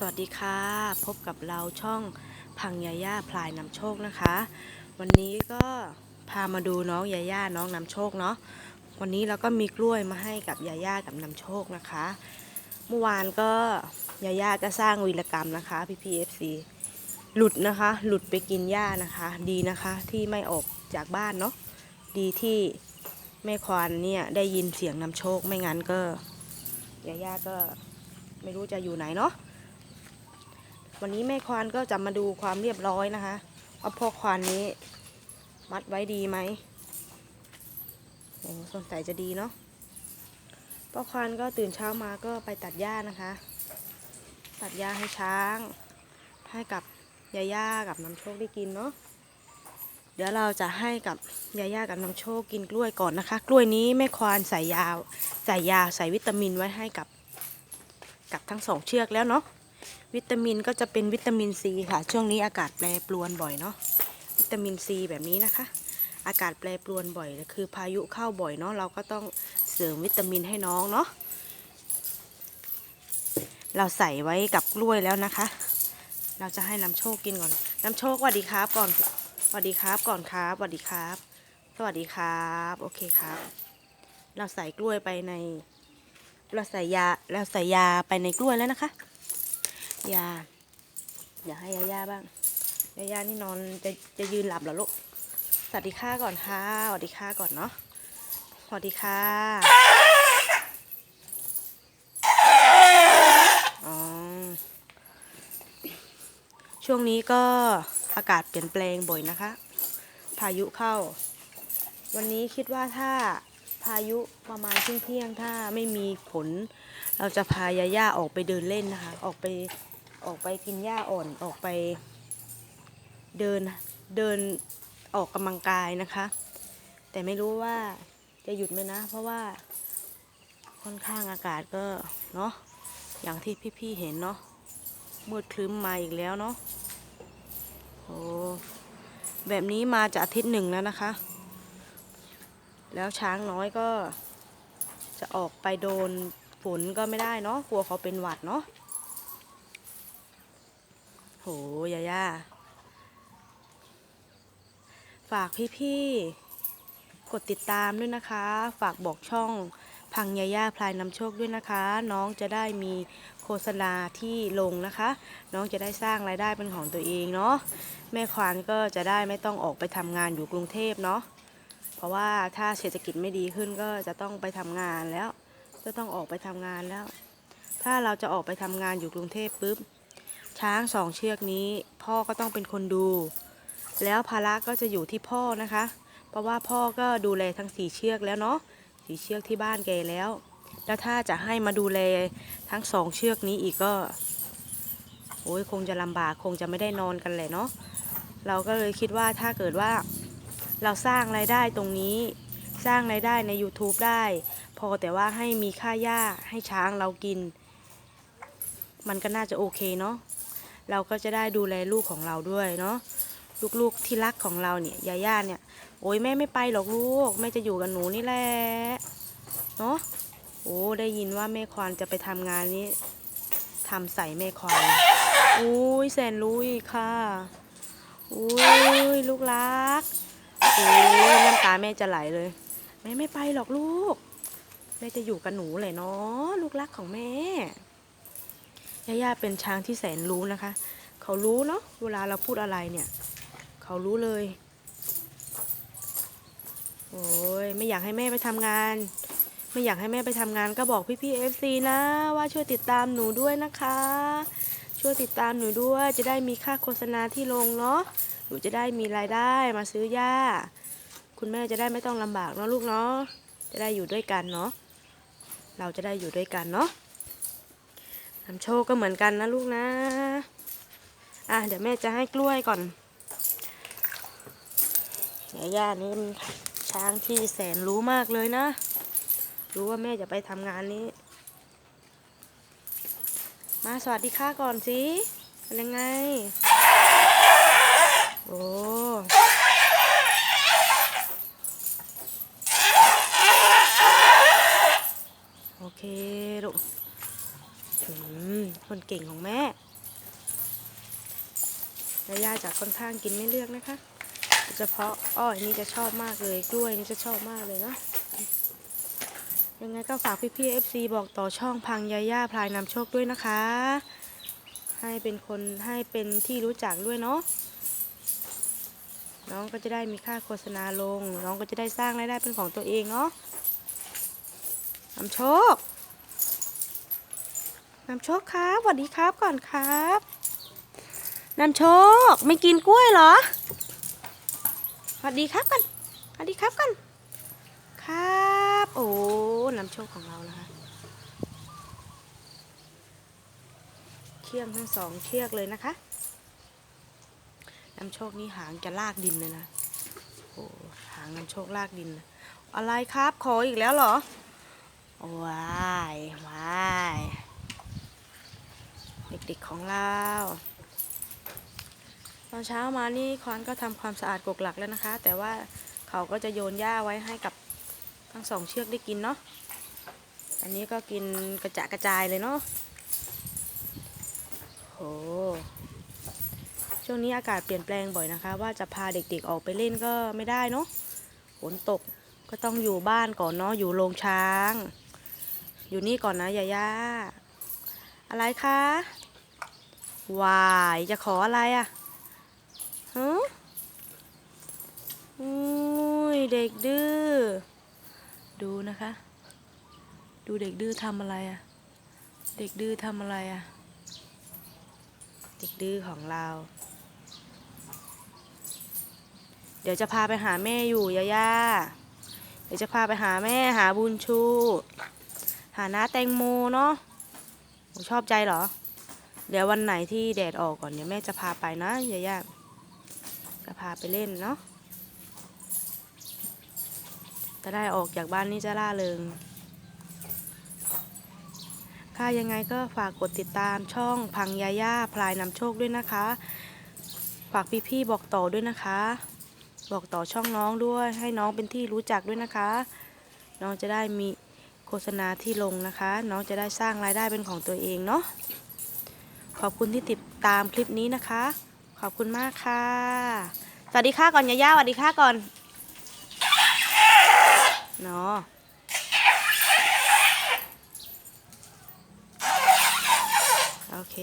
สวัสดีค่ะ พบกับเราช่องพังยาย่าพลายนำโชคนะคะ วันนี้ก็พามาดูน้องยาย่าน้องนำโชคเนาะวันนี้เราก็มีกล้วยมาให้กับยาย่ากับนำโชคนะคะ เมื่อวานก็ยาย่าก็สร้างวีรกรรมนะคะพี่พีเอฟซีหลุดนะคะ หลุดไปกินหญ้านะคะ ดีนะคะที่ไม่ออกจากบ้านเนาะดีที่แม่ควานเนี่ยได้ยินเสียงนำโชคไม่งั้นก็ยาย่าก็ไม่รู้จะอยู่ไหนเนาะ วันนี้แม่ควานก็จะมาดูความเรียบร้อยนะคะว่าพ่อควานนี้ มัดไว้ดีไหมโอ้สงสัยจะดีเนาะพ่อควานก็ตื่นเช้ามาก็ไปตัดหญ้านะคะ ตัดหญ้าให้ช้าง ให้กับยาย่ากับน้ำโชคได้กินเนาะเดี๋ยวเราจะให้กับยาย่ากับน้ำโชคกินกล้วยก่อนนะคะ กล้วยนี้แม่ควานใส่ยาใส่ยาใส่วิตามินไว้ให้กับ กับทั้งสองเชือกแล้วเนาะ วิตามินก็จะเป็นวิตามินซีค่ะ ช่วงนี้อากาศแปรปรวนบ่อยเนาะวิตามินซีแบบนี้นะคะ อากาศแปรปรวนบ่อยคือพายุเข้าบ่อยเนาะเราก็ต้องเสริมวิตามินให้น้องเนาะเราใส่ไว้กับกล้วยแล้วนะคะ เราจะให้น้ำโชคกินก่อนน้ำโชคสวัสดีครับก่อนสวัสดีครับก่อนครับสวัสดีครับ สวัสดีครับ โอเคครับ เราใส่กล้วยไปใน เราใส่ยาเราใส่ยาไปในกล้วยแล้วนะคะ ยา อย่าให้ยาย่าบ้าง ยาย่านี่นอนจะจะยืนหลับเหรอลูก สวัสดีค่ะก่อนค่ะ สวัสดีค่ะก่อนเนาะ สวัสดีค่ะอ๋อช่วงนี้ก็อากาศเปลี่ยนแปลงบ่อยนะคะ พายุเข้า วันนี้คิดว่าถ้าพายุประมาณเที่ยงๆถ้าไม่มีฝนเราจะพายาย่าออกไปเดินเล่นนะคะ ออกไป ออกไปกินหญ้าอ่อนออกไป เดินเดินออกกำลังกายนะคะ แต่ไม่รู้ว่าจะหยุดไหมนะ เพราะว่าค่อนข้างอากาศก็เนาะอย่างที่พี่ๆเห็นเนาะมืดคลึ้มมาอีกแล้วเนาะโอ้แบบนี้มาจะอาทิตย์หนึ่งแล้วนะคะ แล้วช้างน้อยก็จะออกไปโดนฝนก็ไม่ได้เนาะกลัวเขาเป็นหวัดเนาะ หยาย่าฝากพี่ๆ กดติดตามด้วยนะคะ ฝากบอกช่องพังยาย่าพลายนำโชคด้วยนะคะ น้องจะได้มีโฆษณาที่ลงนะคะ น้องจะได้สร้างรายได้เป็นของตัวเองเนาะแม่ควานก็จะได้ไม่ต้องออกไปทำงานอยู่กรุงเทพเนาะเพราะว่าถ้าเศรษฐกิจไม่ดีขึ้นก็จะต้องไปทำงานแล้ว จะต้องออกไปทำงานแล้ว ถ้าเราจะออกไปทำงานอยู่กรุงเทพปุ๊บ ช้างสองเชือกนี้ พ่อก็ต้องเป็นคนดู แล้วภาระก็จะอยู่ที่พ่อนะคะ เพราะว่าพ่อก็ดูแลทั้งสี่เชือกแล้วเนาะสี่เชือกที่บ้านแกแล้ว แล้วถ้าจะให้มาดูแลทั้งสองเชือกนี้อีกก็โอ้ยคงจะลำบากคงจะไม่ได้นอนกันเลยเนาะเราก็เลยคิดว่าถ้าเกิดว่าเราสร้างรายได้ตรงนี้สร้างรายได้ใน YouTube ได้ พอแต่ว่าให้มีค่าหญ้าให้ช้างเรากิน มันก็น่าจะโอเคเนาะ เราก็จะได้ดูแลลูกของเราด้วยเนาะลูกๆที่รักของเราเนี่ยยาย่าเนี่ย โอ้ยแม่ไม่ไปหรอกลูกแม่จะอยู่กับหนูนี่แหละเนาะโอ้ได้ยินว่าแม่ควานจะไปทำงานนี้ทำใส่แม่ควานอุ้ยแสนรู้อีกค่ะอุ้ยลูกรักโอ้ยน้ำตาแม่จะไหลเลยแม่ไม่ไปหรอกลูกแม่จะอยู่กับหนูเลยเนาะลูกรักของแม่ ย่าย่าเป็นช้างที่แสนรู้นะคะ เขารู้เนาะเวลาเราพูดอะไรเนี่ย เขารู้เลย โอ้ยไม่อยากให้แม่ไปทำงาน ไม่อยากให้แม่ไปทำงานก็บอกพี่พี่เอฟซีนะ ว่าช่วยติดตามหนูด้วยนะคะ ช่วยติดตามหนูด้วยจะได้มีค่าโฆษณาที่ลงเนาะหนูจะได้มีรายได้มาซื้อหญ้า คุณแม่จะได้ไม่ต้องลำบากเนาะลูกเนาะจะได้อยู่ด้วยกันเนาะเราจะได้อยู่ด้วยกันเนาะ นำโชคก็เหมือนกันนะลูกนะ อะเดี๋ยวแม่จะให้กล้วยก่อนเดี๋ยวย่านี่มันช้างที่แสนรู้มากเลยนะ รู้ว่าแม่จะไปทำงานนี้ มาสวัสดีค่ะก่อนสิเป็นยังไง โอ้ โอ เก่งของแม่ยาย่าจะค่อนข้างกินไม่เลือกนะคะโดยเฉพาะอ้อยนี่จะชอบมากเลยกล้วยนี่จะชอบมากเลยเนาะยังไงก็ฝากพี่ๆ FC บอกต่อช่องพังยาย่าพลายนำโชคด้วยนะคะ ให้เป็นคนให้เป็นที่รู้จักด้วยเนาะน้องก็จะได้มีค่าโฆษณาลง น้องก็จะได้สร้างรายได้เป็นของตัวเองเนาะนำโชค นำโชคครับสวัสดีครับก่อนครับนำโชคไม่กินกล้วยเหรอสวัสดีครับกันสวัสดีครับกันครับ โอ้นำโชคของเรานะคะเชือกทั้งสองเชือกเลยนะคะนำโชคนี่หางจะลากดินเลยนะโอ้หางนำโชคลากดิน อะไรครับขออีกแล้วเหรอ ว้ายว้าย เด็กๆของเราตอนเช้ามานี่ควานก็ทำความสะอาดกกหลักแล้วนะคะ แต่ว่าเขาก็จะโยนหญ้าไว้ให้กับทั้งสองเชือกได้กินเนาะอันนี้ก็กินกระจะกระจายเลยเนาะโหช่วงนี้อากาศเปลี่ยนแปลงบ่อยนะคะ ว่าจะพาเด็กๆออกไปเล่นก็ไม่ได้เนาะฝนตกก็ต้องอยู่บ้านก่อนเนาะอยู่โรงช้าง อยู่นี่ก่อนนะยาย่า อะไรคะวายจะขออะไรอะ่ะฮะอุ้ยเด็กดื้อ ดูนะคะ ดูเด็กดื้อทำอะไรอะ่ะ เด็กดื้อทำอะไรอะ เด็กดื้อของเรา เดี๋ยวจะพาไปหาแม่อยู่ยาย่าเดี๋ยวจะพาไปหาแม่หาบุญชู หาน้าแตงโมเนาะ ชอบใจเหรอ เดี๋ยววันไหนที่แดดออกก่อนเดี๋ยวแม่จะพาไปนะยาย่าจะพาไปเล่นเนาะจะได้ออกจากบ้านนี่จะล่าเริง ค่ะยังไงก็ฝากกดติดตามช่องพังยาย่าพลายนำโชคด้วยนะคะ ฝากพี่ๆบอกต่อด้วยนะคะ บอกต่อช่องน้องด้วย ให้น้องเป็นที่รู้จักด้วยนะคะ น้องจะได้มี โฆษณาที่ลงนะคะ น้องจะได้สร้างรายได้เป็นของตัวเองเนาะขอบคุณที่ติดตามคลิปนี้นะคะ ขอบคุณมากค่ะ สวัสดีค่ะก่อนยาย่าสวัสดีค่ะก่อนเนาะโอเค